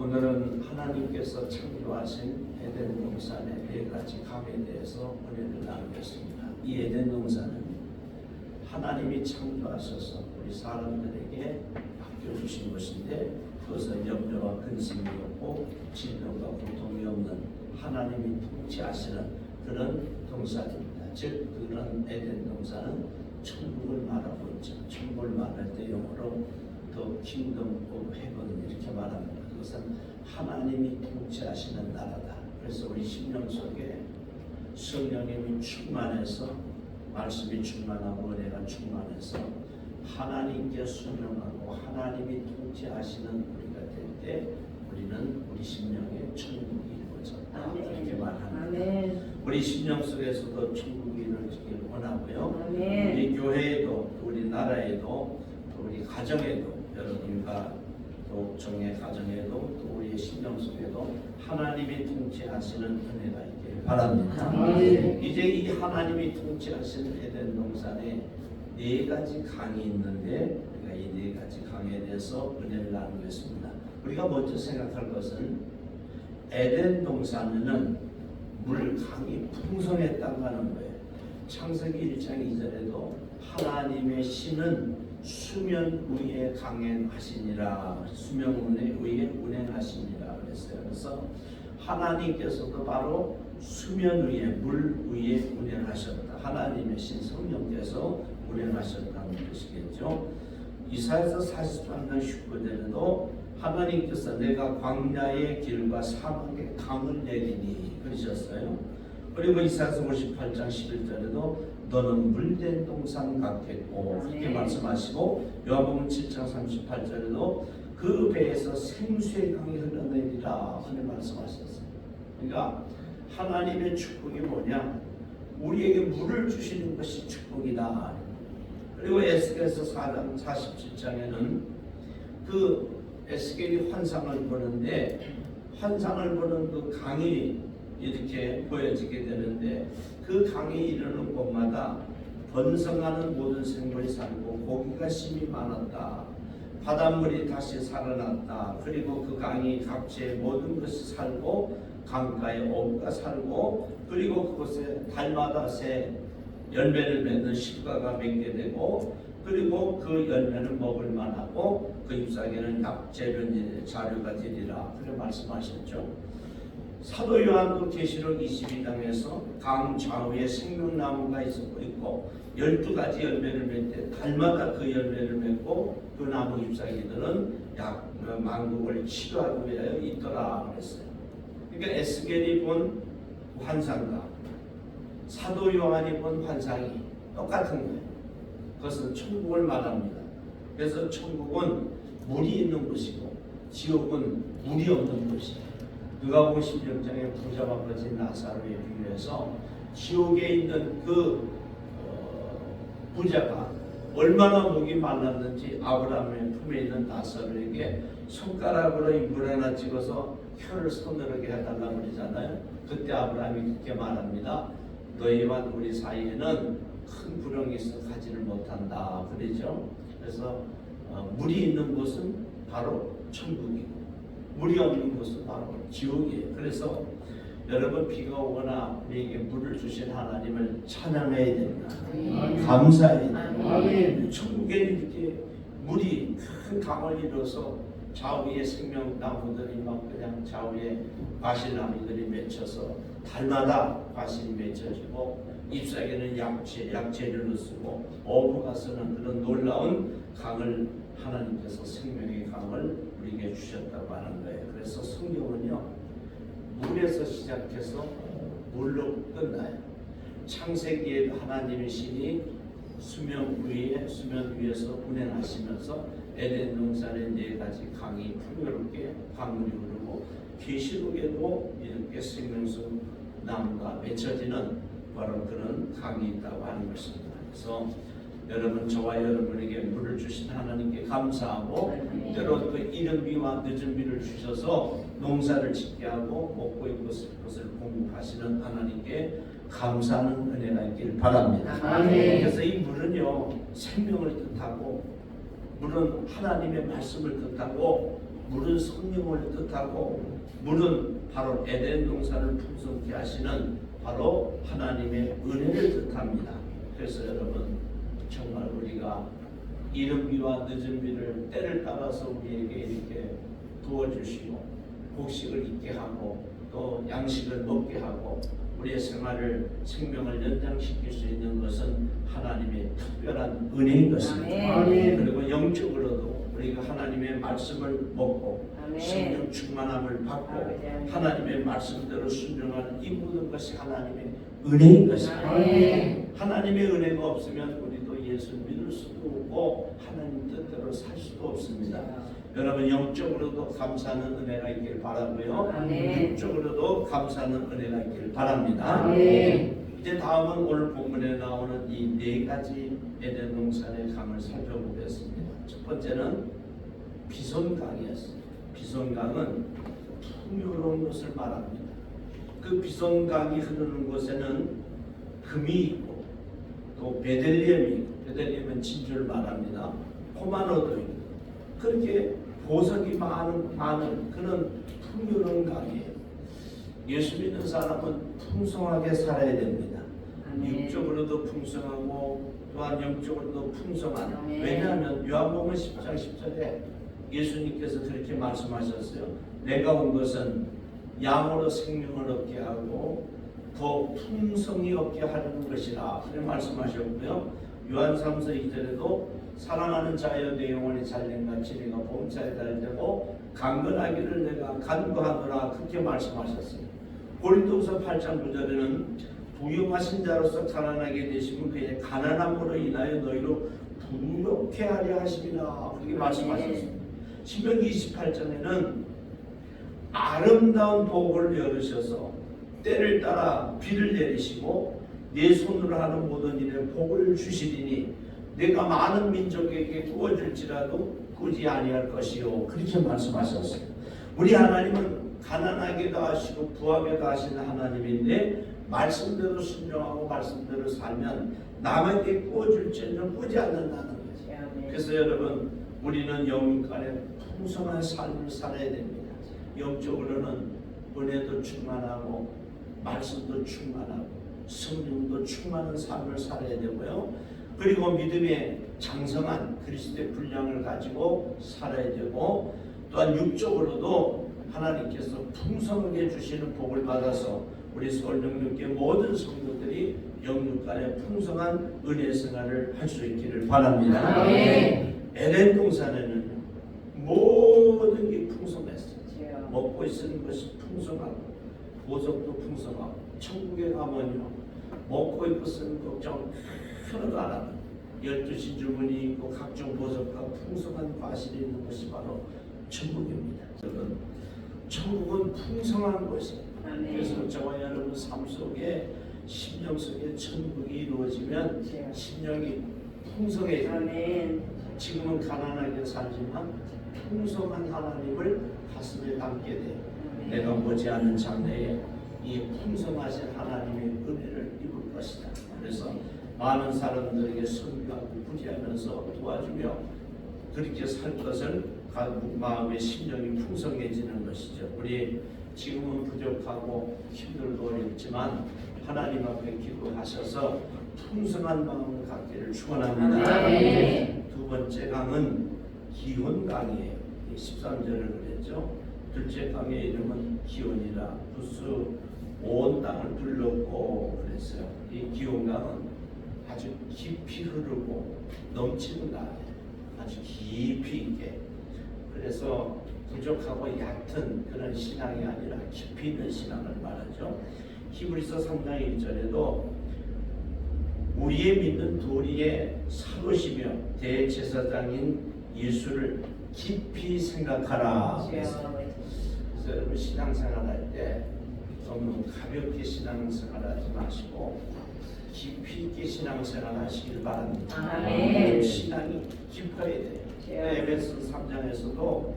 오늘은 하나님께서 창조하신 에덴 동산의 네 가지 강에 대해서 은혜를 나누겠습니다. 이 에덴 동산은 하나님이 창조하셔서 우리 사람들에게 맡겨주신 것인데 그것은 염려와 근심이 없고 질병과 고통이 없는 하나님이 통치하시는 그런 동산입니다. 즉 그런 에덴 동산은 천국을 말하고 있죠. 천국을 말할 때 영어로 더 킹덤 오브 헤븐 이렇게 말합니다. 그것은 하나님이 통치하시는 나라다. 그래서 우리 심령 속에 성령님이 충만해서 말씀이 충만하고 은혜가 충만해서 하나님께 순종하고 하나님이 통치하시는 우리가 될 때 우리는 우리 심령에 천국이 이루어졌다 이렇게 말합니다. 우리 심령 속에서도 천국이 이루어지길 원하고요. 우리 교회에도 또 우리 나라에도 또 우리 가정에도 여러분과 또 정의 가정에도 또 우리의 심령 속에도 하나님이 통치하시는 은혜가 있기를 바랍니다. 아멘. 이제 이 하나님이 통치하시는 에덴 동산에 네 가지 강이 있는데 우리가 이 네 가지 강에 대해서 은혜를 나누겠습니다. 우리가 먼저 생각할 것은 에덴 동산에는 물 강이 풍성했다고 하는 거예요. 창세기 1장 2절에도 하나님의 신은 수면 위에 강행하시니라 수면 위에 운행하시니라 그랬어요. 그래서 하나님께서도 바로 수면 위에 물 위에 운행하셨다. 하나님의 신 성령께서 운행하셨다는 것이겠죠. 이사야서 43장 19절에도 하나님께서 내가 광야의 길과 사막의 강을 내리니 그러셨어요. 그리고 이사야서 58장 11절에도 너는 물된 동산 같겠고 그렇게 아멘. 말씀하시고 요한복음 7장 38절에도 그 배에서 생수의 강이 흘러내리라 하는 말씀하셨어요. 그러니까 하나님의 축복이 뭐냐? 우리에게 물을 주시는 것이 축복이다. 그리고 에스겔서 4장 47장에는 그 에스겔이 환상을 보는데 환상을 보는 그 강이 이렇게 보여지게 되는데 그 강이 이르는 곳마다 번성하는 모든 생물이 살고 고기가 심이 많았다. 바닷물이 다시 살아났다. 그리고 그 강이 각지의 모든 것이 살고 강가에 어부가 살고 그리고 그곳에 달마다 새 열매를 맺는 실과가 맺게 되고 그리고 그 열매는 먹을 만하고 그 잎사귀는 약재변 자료가 되리라 그렇게 말씀하셨죠. 사도 요한도 계시록 22장에서 강 좌우에 생명나무가 있었고 있고 열두 가지 열매를 맺되 달마다 그 열매를 맺고 그 나무 잎사귀들은 약 만국을 치료하기 위하여 있더라 그랬어요. 그러니까 에스겔이 본 환상과 사도 요한이 본 환상이 똑같은 거예요. 그것은 천국을 말합니다. 그래서 천국은 물이 있는 곳이고 지옥은 물이 없는 곳이에요. 누가복음 16장에 부자와 거진 나사로에 비유해서 지옥에 있는 그 어, 부자가 얼마나 목이 말랐는지 아브라함의 품에 있는 나사로에게 손가락으로 이물 하나 찍어서 혀를 서늘하게 해달라고 그러잖아요. 그때 아브라함이 그렇게 말합니다. 너희와 우리 사이에는 큰 불행이 있어 가지를 못한다. 그러죠. 그래서 어, 물이 있는 곳은 바로 천국이고 물이 없는 곳은 바로 지옥이에요. 그래서 여러분 비가 오거나 우리에게 물을 주신 하나님을 찬양해야 됩니다. 아멘. 감사해야. 아멘. 천국에 이렇게 물이 큰 강을 이뤄서 좌우에 생명 나무들이 막 그냥 좌우에 과실나무들이 맺혀서 달마다 과실이 맺혀지고 잎사귀는 약재, 약재를 쓰고 어부가 쓰는 그런 놀라운 강을 하나님께서 생명의 강을 우리에게 주셨다고 하는 거예요. 그래서 성경은요 물에서 시작해서 물로 끝나요. 창세기에 하나님의 신이 수면 위에 수면 위에서 운행하시면서 에덴 동산의 네 가지 강이 풍요롭게 강물이 흐르고 계시록에도 이렇게 생명수 나무가 맺혀지는 바로 그런 강이 있다고 하는 것입니다. 그래서 여러분 저와 여러분에게 물을 주신 하나님께 감사하고 네. 때로 또 이른 비와 늦은 비를 주셔서 농사를 짓게 하고 먹고 입을 것을 공급하시는 하나님께 감사하는 은혜가 있기를 바랍니다. 아멘. 그래서 이 물은요 생명을 뜻하고 물은 하나님의 말씀을 뜻하고 물은 성령을 뜻하고 물은 바로 에덴 동산을 풍성케 하시는 바로 하나님의 은혜를 뜻합니다. 그래서 여러분 정말 우리가 이른 비와 늦은 비를 때를 따라서 우리에게 이렇게 부어주시고 곡식을 있게 하고 또 양식을 먹게 하고 우리의 생활을 생명을 연장시킬 수 있는 것은 하나님의 특별한 은혜인 것입니다. 아멘. 그리고 영적으로도 우리가 하나님의 말씀을 먹고. 성령 충만함을 받고 아멘. 하나님의 말씀대로 순종하는 이 모든 것이 하나님의 은혜인 것입니다. 아멘. 하나님의 은혜가 없으면 예수 믿을 수도 없고 하나님 뜻대로 살 수도 없습니다. 여러분 영적으로도 감사하는 은혜가 있길 바라고요. 아멘. 육적으로도 감사하는 은혜가 있길 바랍니다. 아멘. 이제 다음은 오늘 본문에 나오는 이 네 가지 에덴 동산의 강을 살펴보겠습니다. 첫 번째는 비손강이었습니다. 비손강은 풍요로운 것을 말합니다. 그 비손강이 흐르는 곳에는 금이 있고 또 베들리헴이 있고 베들리헴은 진주를 말합니다. 포마노도 그렇게 보석이 많은 많은 그런 풍요로운 강이에요. 예수 믿는 사람은 풍성하게 살아야 됩니다. 아멘. 육적으로도 풍성하고 또한 영적으로도 풍성한 아멘. 왜냐하면 요한복음 10장 10절에 예수님께서 그렇게 말씀하셨어요. 내가 온 것은 양으로 생명을 얻게 하고 더 풍성히 얻게 하려는 것이라 그렇게 말씀하셨고요. 요한 3서 2절에도 사랑하는 자여 내 영혼이 잘된같이 내가 봄차에 달되고 강건하기를 내가 간구하노라 그렇게 말씀하셨어요. 고린도서 8장 9절에는 부유하신 자로서 가난하게 되시면 그의 가난함으로 인하여 너희로 부유케 하려 하심이라 그렇게 말씀하셨습니다. 신명기 28장에는 아름다운 복을 열으셔서 때를 따라 비를 내리시고 내 손으로 하는 모든 일에 복을 주시리니 내가 많은 민족에게 구워줄지라도 꾸지 아니할 것이요 그렇게 말씀하셨어요. 우리 하나님은 가난하게도 하시고 부하게도 하시는 하나님인데 말씀대로 순종하고 말씀대로 살면 남에게 구워줄지는 꾸지 않는다는 거죠. 그래서 여러분 우리는 영간에 풍성한 삶을 살아야 됩니다. 영적으로는 은혜도 충만하고 말씀도 충만하고 성령도 충만한 삶을 살아야 되고요. 그리고 믿음의 장성한 그리스도의 분량을 가지고 살아야 되고 또한 육적으로도 하나님께서 풍성하게 주시는 복을 받아서 우리 서울 영육계 모든 성도들이 영육간에 풍성한 은혜 생활을 할 수 있기를 바랍니다. 에덴 동산에는 모든 게 풍성했어요. 주여. 먹고 있는 것이 풍성하고 보석도 풍성하고 천국에 가면요 먹고 입고 쓰는 걱정 하나도 안 하고 열두 신주문이 있고 각종 보석과 풍성한 과실이 있는 것이 바로 천국입니다. 여러분 천국은 풍성한 곳이에요. 그래서 저와 여러분 삶 속에 심령 속에 천국이 이루어지면. 심령이. 아멘. 지금은 가난하게 살지만 풍성한 하나님을 가슴에 담게 돼. 내가 머지않은 장래에 이 풍성하신 하나님의 은혜를 입을 것이다. 그래서 많은 사람들에게 선교하고 부지하면서 도와주며 그렇게 살 것을 가- 마음의 심령이 풍성해지는 것이죠. 우리 지금은 부족하고 힘들고 어렵지만 하나님 앞에 기도하셔서 풍성한 마음을 갖기를 축원합니다. 두 번째 강은 기혼 강이에요. 13절을 그랬죠. 둘째 강의 이름은 기혼이라 부수 온 땅을 둘렀고 그랬어요. 이 기혼 강은 아주 깊이 흐르고 넘치는 강이에요. 아주 깊이 있게. 그래서 부족하고 얕은 그런 신앙이 아니라 깊이 있는 신앙을 말하죠. 히브리서 3장 1절에도 우리의 믿는 도리의 사도시며 대제사장인 예수를 깊이 생각하라. 주여. 그래서 여러분 신앙생활 할 때 너무 가볍게 신앙생활 하지 마시고 깊이 있게 신앙생활 하시길 바랍니다. 아멘. 신앙이 깊어야 돼요. 에베소 3장에서도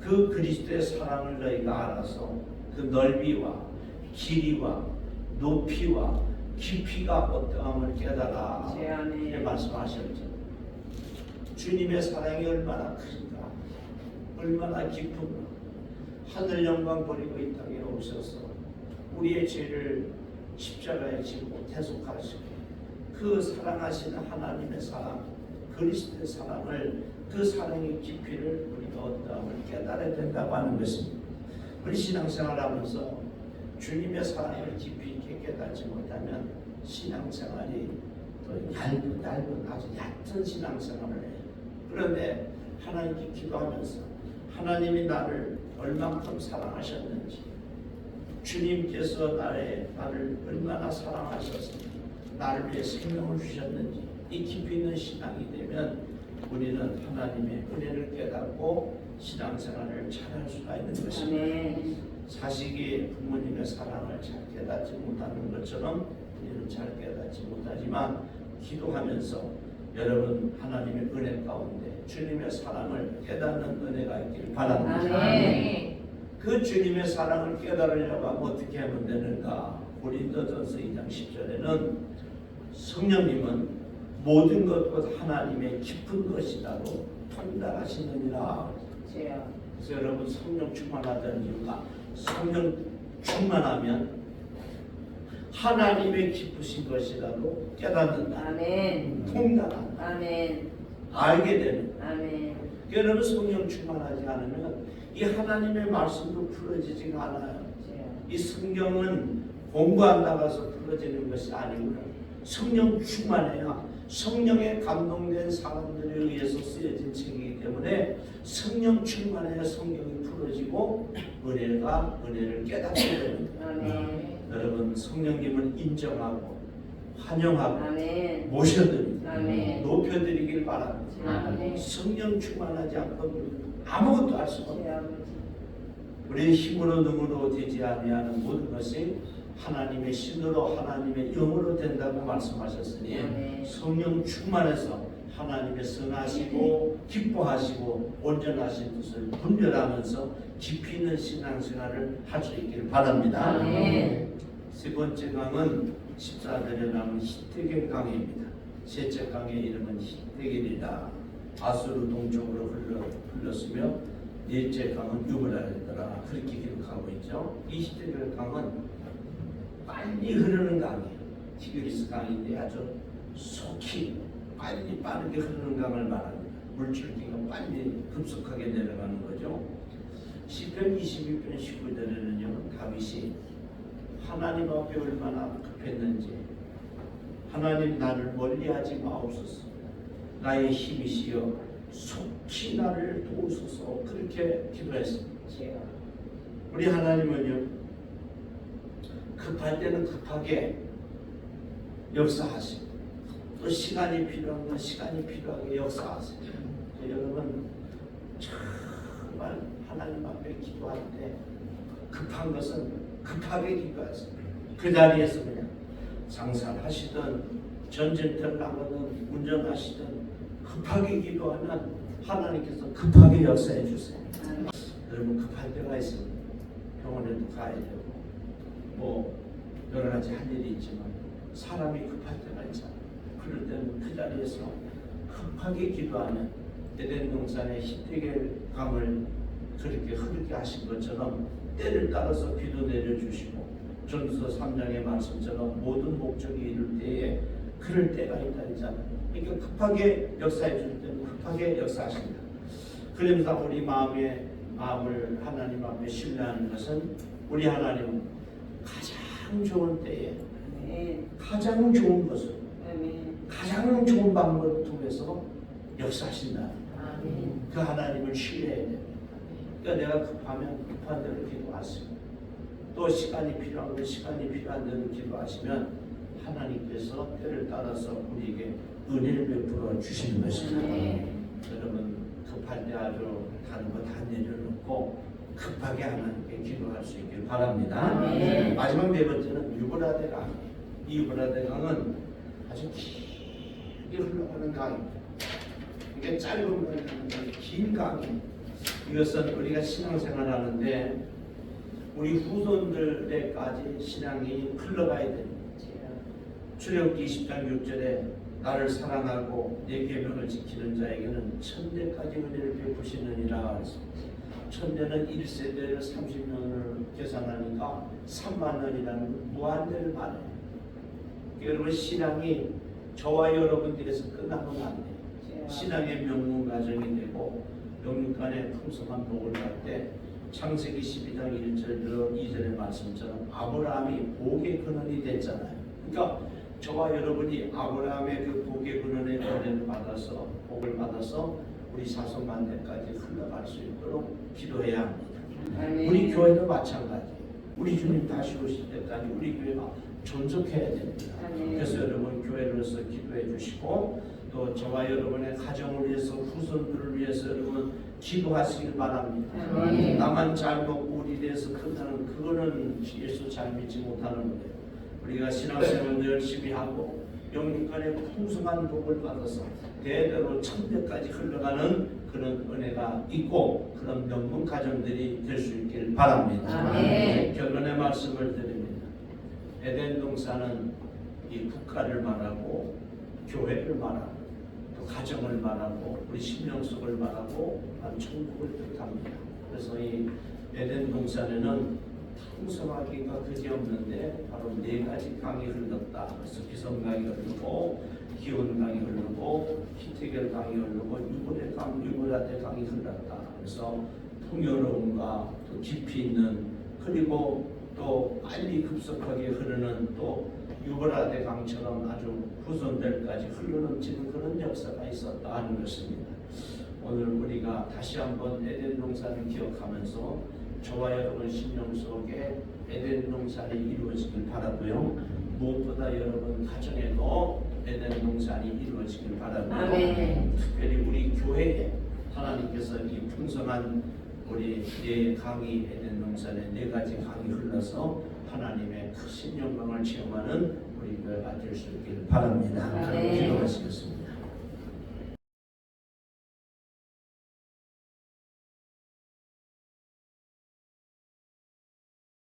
그 그리스도의 사랑을 너희가 알아서 그 넓이와 길이와 높이와 깊이가 어떠함을 깨달아 주여, 아멘. 이렇게 말씀하셨죠. 주님의 사랑이 얼마나 큰가 얼마나 깊은가 하늘 영광 버리고 이 땅에 오셔서 우리의 죄를 십자가에 지고 대속하시고 그 사랑하시는 하나님의 사랑 그리스도의 사랑을 그 사랑의 깊이를 우리가 어떠함을 깨달아야 된다고 하는 것입니다. 우리 신앙생활 하면서 주님의 사랑을 깊이 있게 깨닫지 못하면 신앙생활이 또 얇은 얇은 아주 얕은 신앙생활을 해요. 그런데 하나님께 기도하면서 하나님이 나를 얼만큼 사랑하셨는지 주님께서 나의 나를 얼마나 사랑하셔서 나를 위해 생명을 주셨는지 이 깊이 있는 신앙이 되면 우리는 하나님의 은혜를 깨닫고 신앙생활을 잘할 수가 있는 것입니다. 자식이 부모님의 사랑을 잘 깨닫지 못하는 것처럼 우리는 잘 깨닫지 못하지만 기도하면서 여러분 하나님의 은혜 가운데 주님의 사랑을 깨닫는 은혜가 있길 바랍니다. 그 주님의 사랑을 깨달으려고 하면 어떻게 하면 되는가? 고린도전서 2장 10절에는 성령님은 모든 것보다 하나님의 깊은 것이다로 판단하시느니라. 주여. 그래서 여러분 성령 충만하다는 이유가 성령 충만하면 하나님의 깊으신 것이라도 깨닫는다. 아멘. 통달한다. 아멘. 알게 되는. 아멘. 여러분 성령 충만하지 않으면 이 하나님의 말씀도 풀어지지가 않아요. 이 성경은 공부한다고 해서 풀어지는 것이 아니구나. 성령 충만해야 성령에 감동된 사람들에 의해서 쓰여진 책이기 때문에 성령 충만해야 성경이 풀어지고 은혜가 은혜를 깨닫게 됩니다. 아멘. 여러분 성령님을 인정하고 환영하고 아멘. 모셔드리고 아멘. 높여드리길 바랍니다. 성령 충만하지 않고 아무것도 할 수가 없어요. 주여 아버지. 우리 힘으로 능으로 되지 아니하는 모든 것이 하나님의 신으로 하나님의 영으로 된다고 말씀하셨으니 아멘. 성령 충만해서 하나님의 선하시고 기뻐하시고 온전하신 뜻을 분별하면서 깊이 있는 신앙생활을 할 수 있기를 바랍니다. 아멘. 세 번째 강은 14절에 나오는 히데겔 강입니다. 셋째 강의 이름은 히데겔이다. 아수르 동쪽으로 흘러 흘렀으며 넷째 강은 유브라데더라 그렇게 기록하고 있죠. 이 히데겔 강은 빨리 흐르는 강이에요. 티그리스 강인데 아주 속히 빨리 빠르게 흐르는 강을 말합니다. 물줄기가 빨리 급속하게 내려가는 거죠. 시편 22편 19절에는요 다윗이 하나님 앞에 얼마나 급했는지 하나님 나를 멀리하지 마옵소서 나의 힘이시여 속히 나를 도우소서 그렇게 기도했습니다. 우리 하나님은요 급할 때는 급하게 역사하시고 또 시간이 필요한 건 시간이 필요하게 역사하세요. 여러분 정말 하나님 앞에 기도할 때 급한 것은 급하게 기도하세요. 그 자리에서 그냥 장사하시든 전쟁터를 나가든 운전하시든 급하게 기도하면 하나님께서 급하게 역사해 주세요. 여러분 급할 때가 있습니다. 병원에도 가야 되고 뭐 여러 가지 할 일이 있지만 사람이 급할 때가 있잖아요. 그럴 때는 그 자리에서 급하게 기도하면 에덴 동산의 강을 그렇게 흐르게 하신 것처럼 때를 따라서 비도 내려주시고 전서 3장의 말씀처럼 모든 목적이 이룰 때에 그럴 때가 있다잖아요. 그러니까 급하게 역사해 줄 때는 급하게 역사하신다. 그러면서 우리 마음의 마음을 하나님 앞에 신뢰하는 것은 우리 하나님은 가장 좋은 때에 아멘. 가장 좋은 것을. 가장 좋은 방법을 통해서 역사하신다. 아멘. 그 하나님을 신뢰해야 됩니다. 그러니까 내가 급하면 급한 대로 기도하시고 또 시간이 필요한 건 시간이 필요한 대로 기도하시면 하나님께서 때를 따라서 우리에게 은혜를 베풀어 주시는 것입니다. 아멘. 여러분 급할 때 아주 다른 거다 내려놓고 급하게 하나님께 기도할 수 있길 바랍니다. 아멘. 마지막 네 번째는 유브라데 강. 이 유브라데 강은 아주 길게 흘러가는 강입니다. 이게 짧은 강이 긴 강이. 이것은 우리가 신앙생활하는데 우리 후손들에까지 신앙이 흘러가야 됩니다. 출애굽기 20장 6절에 나를 사랑하고 내 계명을 지키는 자에게는 천대까지 은혜를 베푸시느니라. 천년은 1세대를 30년을 계산하니까 3만 년이라는 무한대를 말해요. 여러분 신앙이 저와 여러분들에서 끝나면 안 돼요. 신앙의 명문 가정이 되고 영육간의 풍성한 복을 받때 창세기 12장 1절 2절의 말씀처럼 아브라함이 복의 근원이 됐잖아요. 그러니까 저와 여러분이 아브라함의 그 복의 근원의 은혜를 받아서 복을 받아서 우리 자손만대까지 흘러갈 수 있도록 기도해야 합니다. 우리 교회도 마찬가지예요. 우리 주님 다시 오실 때까지 우리 교회가 존속해야 됩니다. 아멘. 그래서 여러분 교회로서 기도해 주시고 또 저와 여러분의 가정을 위해서 후손들을 위해서 여러분 기도하시길 바랍니다. 아멘. 나만 잘 먹고 우리 대해서 끝나는 그거는 예수 잘 믿지 못하는 거예요. 우리가 신앙생활도 열심히 하고 영육간의 풍성한 복을 받아서 대대로 천대까지 흘러가는 그런 은혜가 있고 그런 명문 가정들이 될 수 있길 바랍니다. 아멘. 결론의 말씀을 드립니다. 에덴 동산은 이 국가를 말하고 교회를 말하고 또 가정을 말하고 우리 심령 속을 말하고 한 천국을 뜻합니다. 그래서 이 에덴 동산에는 풍성하기가 그지없는데 바로 네 가지 강이 흘렀다. 그래서 기성강이 흐르고 기온 강이 흐르고 히티겔 강이 흐르고 유브레 강, 유브라데 강이 흘렀다. 그래서 풍요로움과 또 깊이 있는 그리고 또 빨리 급속하게 흐르는 또 유브라데 강처럼 아주 후손들까지 흘러넘치는 그런 역사가 있었다 하는 것입니다. 오늘 우리가 다시 한번 에덴 동산을 기억하면서 저와 여러분 심령 속에 에덴 동산이 이루어지길 바라고요. 무엇보다 여러분 가정에도 에덴 동산이 이루어지길 바라고요. 아멘. 특별히 우리 교회에 하나님께서 이 풍성한 우리 네 강이 에덴 동산에 네 가지 강이 흘러서 하나님의 크신 영광을 체험하는 우리 교회가 될수 있길 바랍니다. 아멘. 기도하시겠습니다.